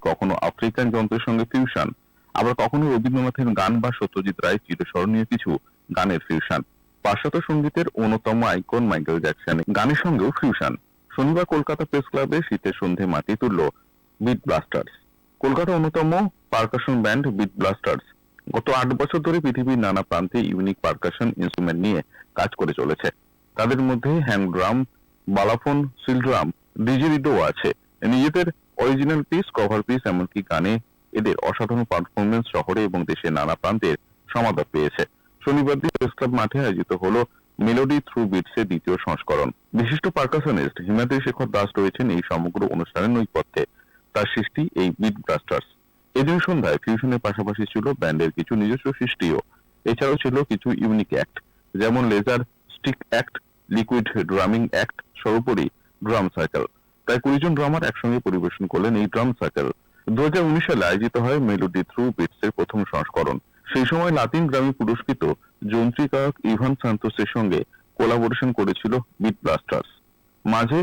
কখনো আফ্রিকান যন্ত্রের সঙ্গে ফিউশন আবার কখনো রবীন্দ্রনাথের গান বা সত্যজিৎ রায় চিরস্মরণীয় কিছু গানের ফিউশন পাশ্চাত্য সঙ্গীতের অন্যতম আইকন মাইকেল জ্যাকসন। গানের সঙ্গেও ফিউশন শনিবার কলকাতা প্রেস ক্লাবে শীতের সন্ধে মাটি তুলল বিট ব্লাস্টার্স কলকাতার অন্যতম পারকাশন ব্যান্ড বিট ব্লাস্টার্স গত আট বছর ধরে পৃথিবীর নানা প্রান্তে ইউনিক পারকাশন ইনস্ট্রুমেন্ট নিয়ে কাজ করে চলেছে। তাদের মধ্যে হ্যান্ড ড্রাম বালাফোন সিল ড্রাম ডিজিরিডো আছে। নিজেদের অরিজিনাল পিস কভার পিস এমনকি গানে এদের অসাধারণ পারফরমেন্স শহরে এবং দেশের নানা প্রান্তের সমাদর পেয়েছে। শনিবার দিন প্রেস ক্লাব মাঠে আয়োজিত হলো মেলোডি থ্রু বিটস এর দ্বিতীয় সংস্করণ। বিশিষ্ট পার্কাশনিস্ট হিমাদ্রি শেখর দাস রয়েছেন এই সমগ্র অনুষ্ঠানের নৈপথ্যে। তার সৃষ্টি এই বিট ব্লাস্টার্স এদিন সন্ধ্যায় ফিউশনের পাশাপাশি ছিল ব্যান্ডের কিছু নিজস্ব সৃষ্টিও। এছাড়াও ছিল কিছু ইউনিক অ্যাক্ট যেমন laser stick act liquid drumming act সর্বোপরি ড্রাম সার্কেল প্রায় কুড়ি জন ড্রামার একসঙ্গে পরিবেশন করলেন এই ড্রাম সার্কেল দু সালে আয়োজিত হয় মেলোডি থ্রু বিটস এর প্রথম সংস্করণ। সেই সময় লাতিন গ্রামে পুরস্কৃত যন্ত্রীকারক ইভান সান্তোসের সঙ্গে কোলাবোরেশন করেছিল বিট ব্লাস্টার্স মাঝে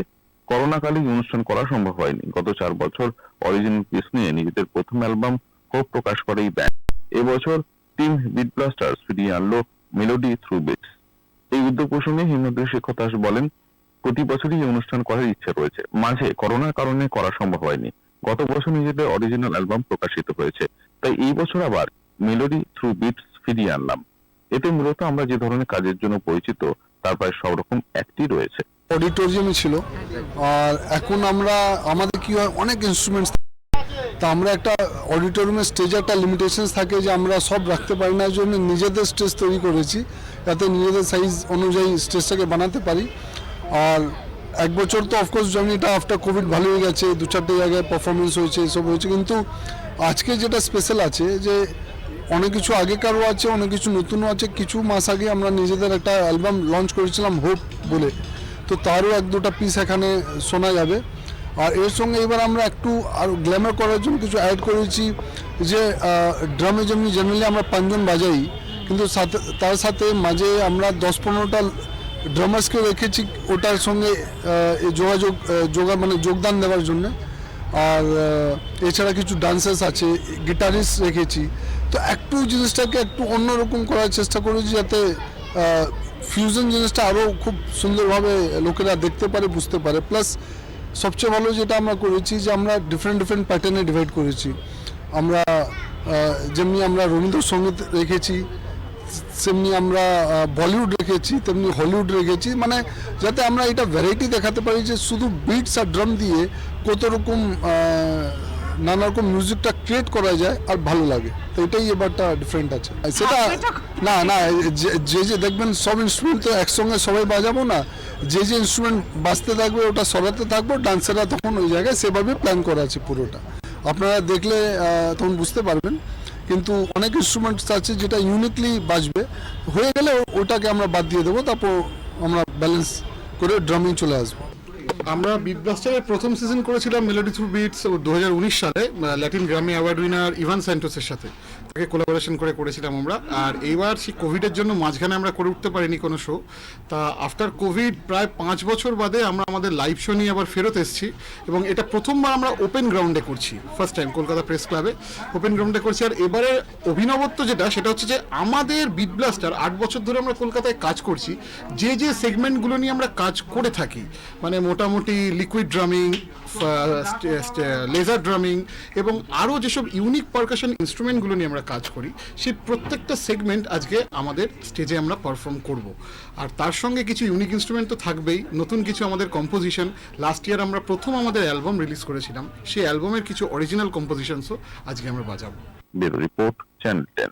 করোনাকালে অনুষ্ঠান করা সম্ভব হয়নি। গত চার বছর অরিজিনাল পিস নিয়ে নিজেদের প্রথম অ্যালবাম হোপ প্রকাশ করে এই ব্যান্ড এবছর টিম বিট ব্লাস্টার্স ফিরিয়ে আনলো মেলোডি থ্রু বিটস এই উদ্যোগ প্রসঙ্গে শেখর দাস বলেন প্রতি বছরই এই অনুষ্ঠান করার ইচ্ছে রয়েছে। মাঝে করোনার কারণে করা সম্ভব হয়নি। গত বছর নিজেদের অরিজিনাল অ্যালবাম প্রকাশিত হয়েছে। তাই এই বছর আবার মেলোডি থ্রু বিটস ফিরিয়ে আনলাম। এতে মূলত আমরা যে ধরনের কাজের জন্য পরিচিত, তার প্রায় সব রকম একটি রয়েছে। অডিটোরিয়ামে ছিল। আর এখন আমরা, আমাদের কি হয়, অনেক ইনস্ট্রুমেন্টস তা আমরা একটা অডিটোরিয়ামের স্টেজে একটা লিমিটেশনস থাকে যে আমরা সব রাখতে পারি না। জন্য নিজেদের স্টেজ তৈরি করেছি। যাতে নিজেদের সাইজ অনুযায়ী স্টেজটাকে বানাতে পারি। আর এক বছর তো অফকোর্স জার্নিটা আফটার কোভিড ভালো হয়ে গেছে, দু চারটে জায়গায় পারফরমেন্স হয়েছে, এসব হয়েছে, কিন্তু আজকে যেটা স্পেশাল আছে, যে অনেক কিছু আগেকারও আছে, অনেক কিছু নতুনও আছে, কিছু মাস আগে আমরা নিজেদের একটা অ্যালবাম লঞ্চ করেছিলাম হোপ বলে। তো তারও এক দুটা পিস এখানে শোনা যাবে। আর এর সঙ্গে এবার আমরা একটু আর গ্ল্যামার করার জন্য কিছু অ্যাড করেছি, যে ড্রামে যেমনি জেনারেলি আমরা পাঁচজন বাজাই, কিন্তু সাথে, তার সাথে মাঝে আমরা দশ পনেরোটা ড্রামার্সকে রেখেছি, ওটার সঙ্গে যোগাযোগ যোগা মানে যোগদান দেওয়ার জন্য। আর এছাড়া কিছু ডান্সার্স আছে গিটারিস্ট রেখেছি। তো একটু জিনিসটাকে একটু অন্যরকম করার চেষ্টা করেছি যাতে ফিউশন জিনিসটা আরও খুব সুন্দরভাবে লোকেরা দেখতে পারে, বুঝতে পারে। প্লাস সবচেয়ে ভালো যেটা আমরা করেছি যে আমরা ডিফারেন্ট ডিফারেন্ট প্যাটার্নে ডিভাইড করেছি। আমরা যেমনি আমরা রবীন্দ্রসঙ্গীত রেখেছি সেমনি আমরা বলিউড রেখেছি তেমনি হলিউড রেখেছি মানে যাতে আমরা এটা ভ্যারাইটি দেখাতে পারি যে শুধু বিটস আর ড্রাম দিয়ে কত রকম নানা রকম মিউজিকটা ক্রিয়েট করা যায় আর ভালো লাগে। তো এটাই এবারটা ডিফারেন্ট আছে। সেটা না না যে- যে যে দেখবেন সব ইনস্ট্রুমেন্ট তো একসঙ্গে সবাই বাজাবো না। যে যে ইনস্ট্রুমেন্ট বাজতে থাকবে ওটা সরাতে থাকব ডান্সাররা তখন ওই জায়গায় সেভাবে প্ল্যান করা আছে পুরোটা। আপনারা দেখলে তখন বুঝতে পারবেন। কিন্তু অনেক ইনস্ট্রুমেন্টস আছে যেটা ইউনিকলি বাজবে। হয়ে গেলে ওটাকে আমরা বাদ দিয়ে দেবো, তারপর আমরা ব্যালেন্স করে ড্রামিং চলে আসব। আমরা বিট ব্লাস্টারের প্রথম সিজন করেছিলাম মেলোডি থ্রু বিটস দু সালে ল্যাটিন গ্রামি অ্যাওয়ার্ড উইনার ইভান স্যান্টোসের সাথে। তাকে কোলাবোরেশন করে করেছিলাম আমরা। আর এইবার সেই কোভিডের জন্য মাঝখানে আমরা করে উঠতে পারিনি কোনো শো তা আফটার কোভিড প্রায় পাঁচ বছর বাদে আমরা আমাদের লাইভ শো নিয়ে আবার ফেরত এসেছি এবং এটা প্রথমবার আমরা ওপেন গ্রাউন্ডে করছি ফার্স্ট টাইম কলকাতা প্রেস ক্লাবে ওপেন গ্রাউন্ডে করছি। আর এবারে অভিনবত্ব যেটা, সেটা হচ্ছে যে আমাদের বিট ব্লাস্টার আট বছর ধরে আমরা কলকাতায় কাজ করছি। যে যে সেগমেন্টগুলো নিয়ে আমরা কাজ করে থাকি মানে মোটামুটি লিকুইড ড্রামিং লেজার ড্রামিং এবং আরও যেসব ইউনিক পারকাশন ইনস্ট্রুমেন্টগুলো নিয়ে আমরা কাজ করি, সেই প্রত্যেকটা সেগমেন্ট আজকে আমাদের স্টেজে আমরা পারফর্ম করব। আর তার সঙ্গে কিছু ইউনিক ইনস্ট্রুমেন্ট তো থাকবেই, নতুন কিছু আমাদের কম্পোজিশন লাস্ট ইয়ার আমরা প্রথম আমাদের অ্যালবাম রিলিজ করেছিলাম, সেই অ্যালবামের কিছু অরিজিনাল কম্পোজিশনসও আজকে আমরা বাজাবো। Report, channel ten.